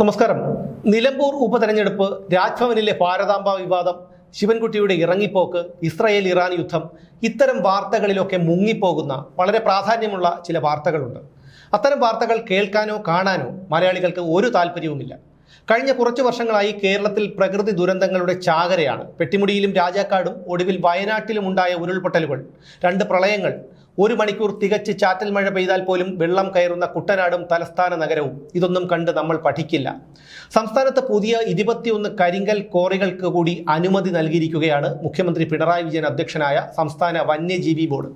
നമസ്കാരം. നിലമ്പൂർ ഉപതെരഞ്ഞെടുപ്പ് രാജ്ഭവനിലെ ഭാരതാംബ വിവാദം ശിവൻകുട്ടിയുടെ ഇറങ്ങിപ്പോക്ക് ഇസ്രായേൽ ഇറാൻ യുദ്ധം ഇത്തരം വാർത്തകളിലൊക്കെ മുങ്ങിപ്പോകുന്ന വളരെ പ്രാധാന്യമുള്ള ചില വാർത്തകളുണ്ട്. അത്തരം വാർത്തകൾ കേൾക്കാനോ കാണാനോ മലയാളികൾക്ക് ഒരു താല്പര്യവുമില്ല കഴിഞ്ഞ കുറച്ച് വർഷങ്ങളായി കേരളത്തിൽ പ്രകൃതി ദുരന്തങ്ങളുടെ ചാകരയാണ്. പെട്ടിമുടിയിലും രാജാക്കാടും ഒടുവിൽ വയനാട്ടിലും ഉണ്ടായ ഉരുൾപൊട്ടലുകൾ രണ്ട് പ്രളയങ്ങൾ ഒരു മണിക്കൂർ തികച്ച് ചാറ്റൽ മഴ പെയ്താൽ പോലും വെള്ളം കയറുന്ന കുട്ടനാടും തലസ്ഥാന നഗരവും ഇതൊന്നും കണ്ട് നമ്മൾ പഠിക്കില്ല. സംസ്ഥാനത്ത് പുതിയ ഇരുപത്തിയൊന്ന് കരിങ്കൽ കോറികൾക്ക് കൂടി അനുമതി നൽകിയിരിക്കുകയാണ് മുഖ്യമന്ത്രി പിണറായി വിജയൻ അധ്യക്ഷനായ സംസ്ഥാന വന്യജീവി ബോർഡ്.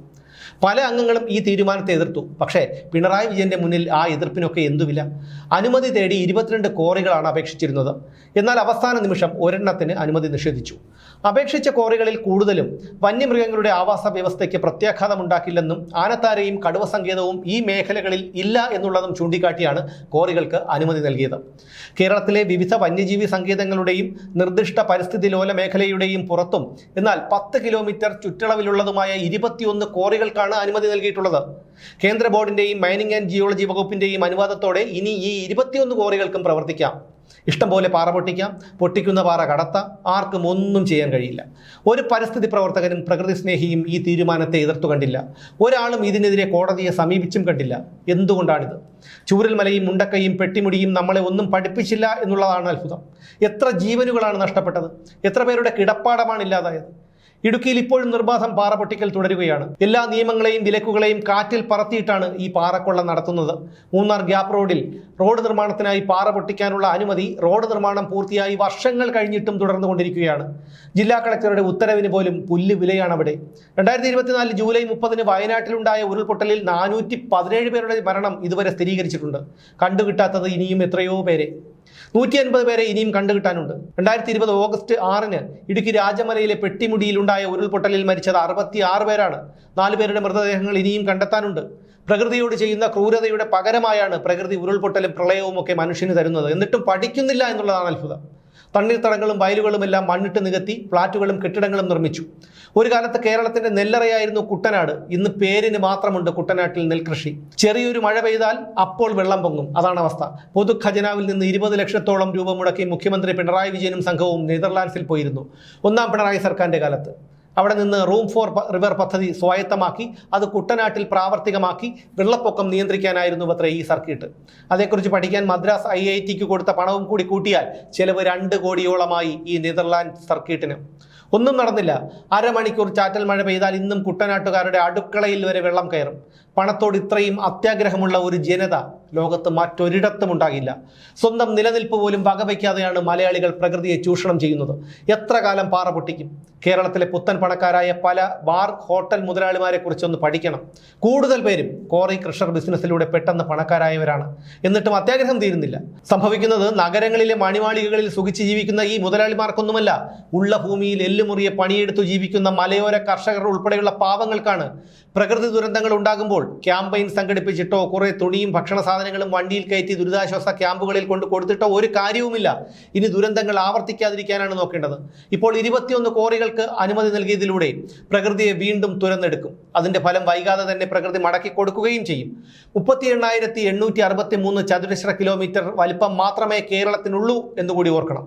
പല അംഗങ്ങളും ഈ തീരുമാനത്തെ എതിർത്തു. പക്ഷേ പിണറായി വിജയന്റെ മുന്നിൽ ആ എതിർപ്പിനൊക്കെ എന്തുവില? അനുമതി തേടി ഇരുപത്തിരണ്ട് കോറികളാണ് അപേക്ഷിച്ചിരുന്നത്. എന്നാൽ അവസാന നിമിഷം ഒരെണ്ണത്തിന് അനുമതി നിഷേധിച്ചു. അപേക്ഷിച്ച കോറികളിൽ കൂടുതലും വന്യമൃഗങ്ങളുടെ ആവാസ വ്യവസ്ഥയ്ക്ക് പ്രത്യാഘാതമുണ്ടാക്കില്ലെന്നും ആനത്താരയും കടുവ സങ്കേതവും ഈ മേഖലകളിൽ ഇല്ല എന്നുള്ളതും ചൂണ്ടിക്കാട്ടിയാണ് കോറികൾക്ക് അനുമതി നൽകിയത്. കേരളത്തിലെ വിവിധ വന്യജീവി സങ്കേതങ്ങളുടെയും നിർദ്ദിഷ്ട പരിസ്ഥിതി ലോല മേഖലയുടെയും പുറത്തും എന്നാൽ പത്ത് കിലോമീറ്റർ ചുറ്റളവിലുള്ളതുമായ ഇരുപത്തിയൊന്ന് കോറികൾക്കാണ് അനുമതി നൽകിയിട്ടുള്ളത്. കേന്ദ്ര ബോർഡിന്റെയും മൈനിങ് ആൻഡ് ജിയോളജി വകുപ്പിന്റെയും അനുവാദത്തോടെ ഇനി ഈ ഇരുപത്തിയൊന്ന് കോറികൾക്കും പ്രവർത്തിക്കാം. ഇഷ്ടം പോലെ പാറ പൊട്ടിക്കാം പൊട്ടിക്കുന്ന പാറ കടത്താം ആർക്കും ഒന്നും ചെയ്യാൻ കഴിയില്ല. ഒരു പരിസ്ഥിതി പ്രവർത്തകനും പ്രകൃതി സ്നേഹിയും ഈ തീരുമാനത്തെ എതിർത്തു കണ്ടില്ല. ഒരാളും ഇതിനെതിരെ കോടതിയെ സമീപിച്ചും കണ്ടില്ല. എന്തുകൊണ്ടാണിത്? ചൂരൽമലയും മുണ്ടക്കയും പെട്ടിമുടിയും നമ്മളെ ഒന്നും പഠിപ്പിച്ചില്ല എന്നുള്ളതാണ് അത്ഭുതം. എത്ര ജീവനുകളാണ് നഷ്ടപ്പെട്ടത്? എത്ര പേരുടെ കിടപ്പാടമാണ് ഇല്ലാതായത്? ഇടുക്കിയിൽ ഇപ്പോഴും നിർബാധം പാറ പൊട്ടിക്കൽ തുടരുകയാണ്. എല്ലാ നിയമങ്ങളെയും വിലക്കുകളെയും കാറ്റിൽ പറത്തിയിട്ടാണ് ഈ പാറക്കൊള്ള നടത്തുന്നത്. മൂന്നാർ ഗ്യാപ്പ് റോഡിൽ റോഡ് നിർമ്മാണത്തിനായി പാറ പൊട്ടിക്കാനുള്ള അനുമതി റോഡ് നിർമ്മാണം പൂർത്തിയായി വർഷങ്ങൾ കഴിഞ്ഞിട്ടും തുടർന്നുകൊണ്ടിരിക്കുകയാണ്. ജില്ലാ കളക്ടറുടെ ഉത്തരവിന് പോലും പുല്ല് വിലയാണ് അവിടെ. രണ്ടായിരത്തി ഇരുപത്തിനാല് ജൂലൈ മുപ്പതിന് വയനാട്ടിലുണ്ടായ ഉരുൾപൊട്ടലിൽ നാനൂറ്റി പതിനേഴ് പേരുടെ മരണം ഇതുവരെ സ്ഥിരീകരിച്ചിട്ടുണ്ട്. കണ്ടുകിട്ടാത്തത് ഇനിയും എത്രയോ പേരെ. നൂറ്റി അൻപത് പേരെ ഇനിയും കണ്ടുകിട്ടാനുണ്ട്. രണ്ടായിരത്തി ഇരുപത് ഓഗസ്റ്റ് ആറിന് ഇടുക്കി രാജമലയിലെ പെട്ടിമുടിയിലുണ്ടായ ഉരുൾപൊട്ടലിൽ മരിച്ചത് അറുപത്തി ആറ് പേരാണ്. നാല് പേരുടെ മൃതദേഹങ്ങൾ ഇനിയും കണ്ടെത്താനുണ്ട്. പ്രകൃതിയോട് ചെയ്യുന്ന ക്രൂരതയുടെ പകരമായാണ് പ്രകൃതി ഉരുൾപൊട്ടലും പ്രളയവും ഒക്കെ മനുഷ്യന് തരുന്നത്. എന്നിട്ടും പഠിക്കുന്നില്ല എന്നുള്ളതാണ് അത്ഭുതം. തണ്ണീർത്തടങ്ങളും വയലുകളും എല്ലാം മണ്ണിട്ട് നികത്തി ഫ്ളാറ്റുകളും കെട്ടിടങ്ങളും നിർമ്മിച്ചു. ഒരു കാലത്ത് കേരളത്തിന്റെ നെല്ലറയായിരുന്നു കുട്ടനാട്. ഇന്ന് പേരിന് മാത്രമുണ്ട് കുട്ടനാട്ടിൽ നെൽകൃഷി. ചെറിയൊരു മഴ പെയ്താൽ അപ്പോൾ വെള്ളം പൊങ്ങും. അതാണ് അവസ്ഥ. പൊതു ഖജനാവിൽ നിന്ന് ഇരുപത് ലക്ഷത്തോളം രൂപ മുടക്കി മുഖ്യമന്ത്രി പിണറായി വിജയനും സംഘവും നെതർലാൻഡ്സിൽ പോയിരുന്നു. ഒന്നാം പിണറായി സർക്കാരിന്റെ കാലത്ത്. അവിടെ നിന്ന് റൂം ഫോർ റിവർ പദ്ധതി സ്വായത്തമാക്കി അത് കുട്ടനാട്ടിൽ പ്രാവർത്തികമാക്കി വെള്ളപ്പൊക്കം നിയന്ത്രിക്കാനായിരുന്നു അത്ര ഈ സർക്കിട്ട്. അതേക്കുറിച്ച് പഠിക്കാൻ മദ്രാസ് ഐ ഐ ടിക്ക് കൊടുത്ത പണവും കൂടി കൂട്ടിയാൽ ചെലവ് രണ്ട് കോടിയോളമായി ഈ നെതർലാൻഡ് സർക്കിട്ടിന്. ഒന്നും നടന്നില്ല. അരമണിക്കൂർ ചാറ്റൽ മഴ പെയ്താൽ ഇന്നും കുട്ടനാട്ടുകാരുടെ അടുക്കളയിൽ വരെ വെള്ളം കയറും. പണത്തോട് ഇത്രയും അത്യാഗ്രഹമുള്ള ഒരു ജനത ലോകത്ത് മറ്റൊരിടത്തും ഉണ്ടാകില്ല. സ്വന്തം നിലനിൽപ്പ് പോലും വകവയ്ക്കാതെയാണ് മലയാളികൾ പ്രകൃതിയെ ചൂഷണം ചെയ്യുന്നത്. എത്ര കാലം പാറ പൊട്ടിക്കും? കേരളത്തിലെ പുത്തൻ പണക്കാരായ പല ബാർ ഹോട്ടൽ മുതലാളിമാരെ കുറിച്ചൊന്ന് പഠിക്കണം. കൂടുതൽ പേരും കോറി ക്രഷർ ബിസിനസ്സിലൂടെ പെട്ടെന്ന് പണക്കാരായവരാണ്. എന്നിട്ടും അത്യാഗ്രഹം തീരുന്നില്ല. സംഭവിക്കുന്നത് നഗരങ്ങളിലെ മണിമാളികകളിൽ സുഖിച്ച് ജീവിക്കുന്ന ഈ മുതലാളിമാർക്കൊന്നുമല്ല. ഉള്ള ഭൂമിയിൽ എല്ലുമുറിയെ പണിയെടുത്തു ജീവിക്കുന്ന മലയോര കർഷകർ ഉൾപ്പെടെയുള്ള പാവങ്ങൾക്കാണ് പ്രകൃതി ദുരന്തങ്ങൾ ഉണ്ടാകുമ്പോൾ ക്യാമ്പയിൻ സംഘടിപ്പിച്ചിട്ടോ കുറേ തുണിയും ഭക്ഷണ സാധനങ്ങളും വണ്ടിയിൽ കയറ്റി ദുരിതാശ്വാസ ക്യാമ്പുകളിൽ കൊണ്ട് കൊടുത്തിട്ടോ ഒരു കാര്യവുമില്ല. ഇനി ദുരന്തങ്ങൾ ആവർത്തിക്കാതിരിക്കാനാണ് നോക്കേണ്ടത്. ഇപ്പോൾ ഇരുപത്തിയൊന്ന് കോറികൾക്ക് അനുമതി നൽകിയതിലൂടെ പ്രകൃതിയെ വീണ്ടും തുരന്നെടുക്കും. അതിന്റെ ഫലം വൈകാതെ തന്നെ പ്രകൃതി മടക്കി കൊടുക്കുകയും ചെയ്യും. മുപ്പത്തി എണ്ണായിരത്തി എണ്ണൂറ്റി അറുപത്തി മൂന്ന് ചതുരശ്ര കിലോമീറ്റർ വലിപ്പം മാത്രമേ കേരളത്തിനുള്ളൂ എന്നുകൂടി ഓർക്കണം.